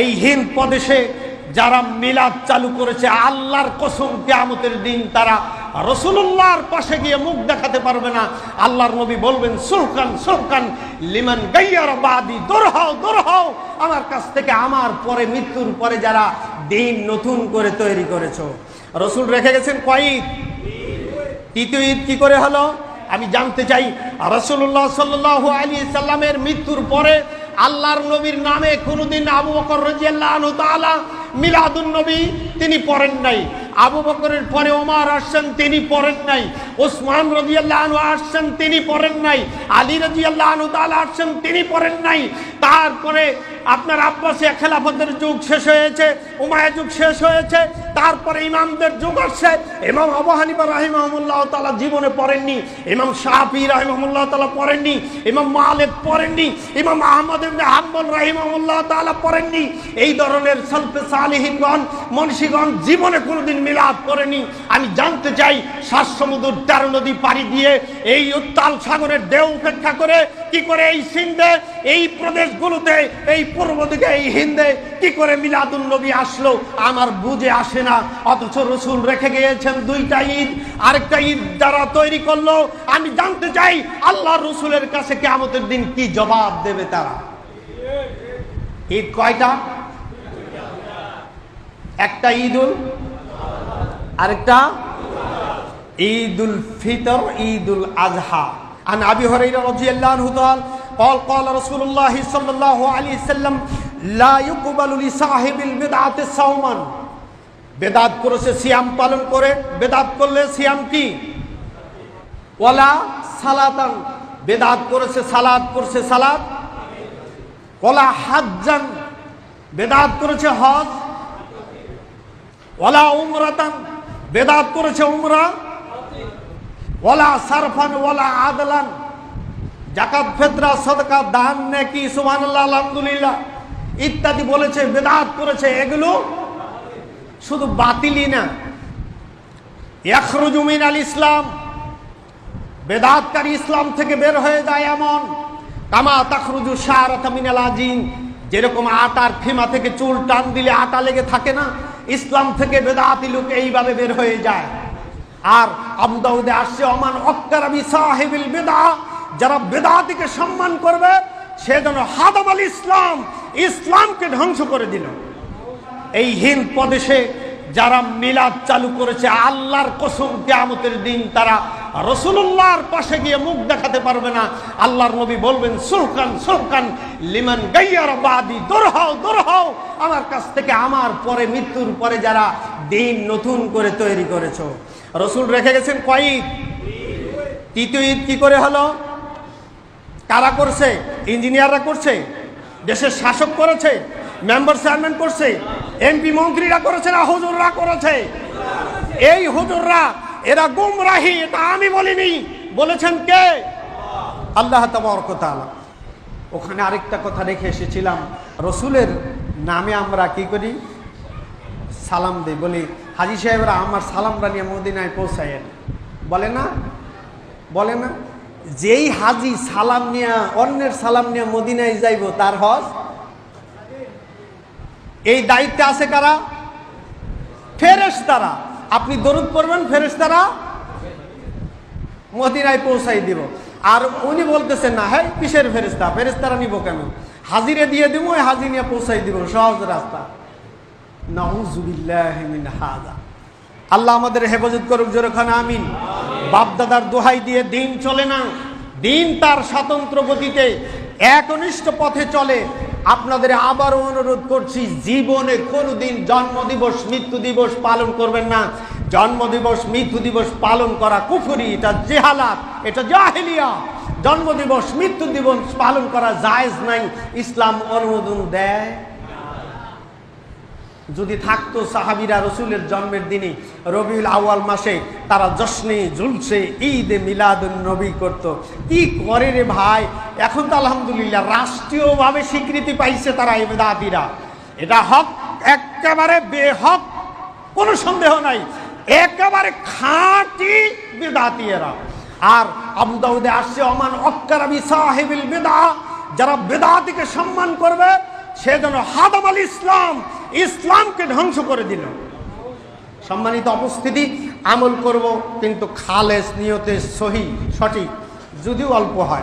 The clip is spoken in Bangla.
এই হিন্দ প্রদেশে যারা মিলাদ চালু করেছে, আল্লাহর কসম কেয়ামতের দিন তারা রসুল্লাহর পাশে গিয়ে মুখ দেখাতে পারবে না। আল্লাহর নবী বলবেন, সুলকান সুলকান, লিমান গাইয়ার বাদি, দূর হও দূর হও। আমার কাছ থেকে আমার পরে, মৃত্যুর পরে যারা দিন নতুন করে তৈরি করেছ। রসুল রেখে গেছেন কয়েক তৃতীয় ঈদ কি করে হলো? আমি জানতে চাই রসুল্লাহ সাল্লাহ আলী সাল্লামের মৃত্যুর পরে আল্লাহর নবীর নামে কোনোদিন আবু বকর রাজিয়াল্লাহ তাআলা মিলাদুন নবী, তিনি পড়েন নাই। আবু বকরের পরে ওমার আসছেন, তিনি পড়েন নাই। ওসমান রাজিয়াল্লাহ আনহু আসছেন, তিনি পড়েন নাই। আলী রাজিয়াল্লাহ আনহু তাআলা আসছেন, তিনি পড়েন নাই। তারপরে আপনার আব্বাসিয়া খেলাফতের যুগ শেষ হয়েছে উমায়া যুগ শেষ হয়েছে, তারপরে ইমামদের যুগ আসছে। ইমাম আবু হানিফা রাহিমাহুল্লাহ তাআলা জীবনে পড়েননি, ইমাম শাফি রাহিমাহুল্লাহ তাআলা পড়েননি, ইমাম মালিক পড়েননি, ইমাম আহমদ হাম্বল রাহিমাহুল্লাহ তাআলা পড়েননি। এই ধরনের সালফে সালিহিনগণ মনীষীগণ জীবনে কোনোদিন মিলাদ করেনি। আমি জানতে চাই সাত সমুদ্র তেরো নদী পাড়ি দিয়ে এই উত্তাল সাগরের দেহ উপেক্ষা করে কি করে এই সিন্ধে, এই প্রদেশগুলোতে, এই পূর্ব দিকে এই হিন্দে কি করে মিলাদুল নবী আসলো? আমার বুঝে আসে না। অথচ রসুল রেখে গিয়েছেন দুইটা ঈদ। আরেকটা ঈদ যারা তৈরি করল, আমি জানতে চাই, আল্লাহ রসুলের কাছে কেমতের দিন কি জবাব দেবে তারা? ঈদ কয়টা? একটা ঈদুল আরেকটা ঈদুল ফিতর ঈদুল আজহা عن ابي هريره رضي الله عنه قال قال قال رسول الله صلى الله عليه وسلم لا يقبل لصاحب البدعه صوما বেদাত করেছে সিয়াম পালন করে বেদাত করলে সিয়াম কি ওয়ালা সালাতান বেদাত করেছে সালাত করছে সালাত ওয়ালা হাজ্জান বেদাত করেছে হজ ওয়ালা উমরাতান, বেদাত করেছে উমরা। ওয়ালা সারফান, ওয়ালা আদলান। জাকাত, ফেতরা, সদকা, দান, নাকি, সুবহানাল্লাহ, আলহামদুলিল্লাহ। ইত্যাদি বলেছে, বেদাত করেছে। এগুলো শুধু বাতিলই না। ইয়াখরুজু মিনাল ইসলাম। বেদাতকারী ইসলাম থেকে বের হয়ে যায় এমন। কামা তাখরুজু শারাতা মিনাল আজিন। যেরকম আটার ফিমা থেকে চুল টান দিলে আটা লেগে থাকে না? ইসলাম থেকে বেদাতি লোক এইভাবে বের হয়ে যায়। আর আবু দাউদে আসছে, অমান অক্কারাবি সাহেবিল বেদা যারা বেদাতিকে সম্মান করবে, সে যেন হাদাম আল ইসলাম, ইসলামকে ধ্বংস করে দিল। এই হিন্দ প্রদেশে যারা মিলাদ চালু করেছে, আল্লাহর কসম, কেয়ামতের দিন তারা রসুল্লাহর পাশে গিয়ে মুখ দেখাতে পারবে না। আল্লাহর নবী বলবেন, সুলকান সুলকান, লিমান গাইয়ার বাদি দূর হও দূর হও আমার কাছ থেকে আমার পরে, মৃত্যুর পরে যারা দিন নতুন করে তৈরি করেছ। রসুল রেখে গেছেন কয়েক তৃতীয় ঈদ কি করে হলো? কারা করছে? ইঞ্জিনিয়াররা করছে? দেশের শাসক করেছে? মেম্বার চেয়ারম্যান করছে? এমপি মন্ত্রীরা করেছে না হুজুররা করেছে? এই হুজুররা এরা গুমরাহি, এটা আমি বলিনি। বলেছেন কে? আল্লাহ তালা ওখানে আরেকটা কথা রেখে এসেছিলাম। রসুলের নামে আমরা কি করি? সালাম দিই, বলি, হাজি সাহেবরা, আমার সালামটা নিয়ে মদিনায় পৌঁছায়েন। বলে না? বলে না? যেই হাজি সালাম নিয়ে, অন্যের সালাম নিয়ে মদিনায় যাইব, তার হজ? এই দায়িত্বে আছে কারা? ফেরেস তারা আপনি দরুদ করবেন ফেরেস তারা মদিনায় পৌঁছাই দিব। আর উনি বলতেছেন না হ্যাঁ কিসের ফেরেস্তা ফেরেস্তারা নিব কেন? হাজিরে দিয়ে দিব ওই হাজি নিয়ে পৌঁছাই দিব সহজ রাস্তা। হাযা আল্লাহ আমাদের হেফাজত করুক জোরখানা আমিন। বাপদাদার দোহাই দিয়ে দিন চলে না। দিন তার স্বতন্ত্র গতিতে একনিষ্ঠ পথে চলে। আপনাদের আবারও অনুরোধ করছি, জীবনে কোনোদিন জন্মদিবস মৃত্যু দিবস পালন করবেন না। জন্মদিবস মৃত্যু দিবস পালন করা কুফুরি, এটা জেহালাত, এটা জাহেলিয়া। জন্মদিবস মৃত্যু দিবস পালন করা জায়েজ নাই, ইসলাম অনুমোদন দেয়। যদি থাকতো সাহাবিরা রসুলের জন্মের দিনে, রবিউল আউয়াল মাসে, তারা জশ্নে জুলসে ঈদে মিলাদ নবী করত। কি করে রে ভাই? এখন তো আলহামদুলিল্লাহ, রাষ্ট্রীয়ভাবে স্বীকৃতি পাইছে তারা এই বেদাতিরা এটা হক, একেবারে বেহক, কোনো সন্দেহ নাই। একেবারে খাঁটি বেদাতি এরা আর আবু দাউদে আসছে অমান অক্কারাবি সাহেবিল বেদা যারা বেদাতিকে সম্মান করবে, সে যেন হাদাম আল ইসলাম, ইসলামকে ধ্বংস করে দিল। সম্মানিত উপস্থিতি, আমল করব, কিন্তু খালেস নিয়তে সহি, সঠিক, যদিও অল্প হয়।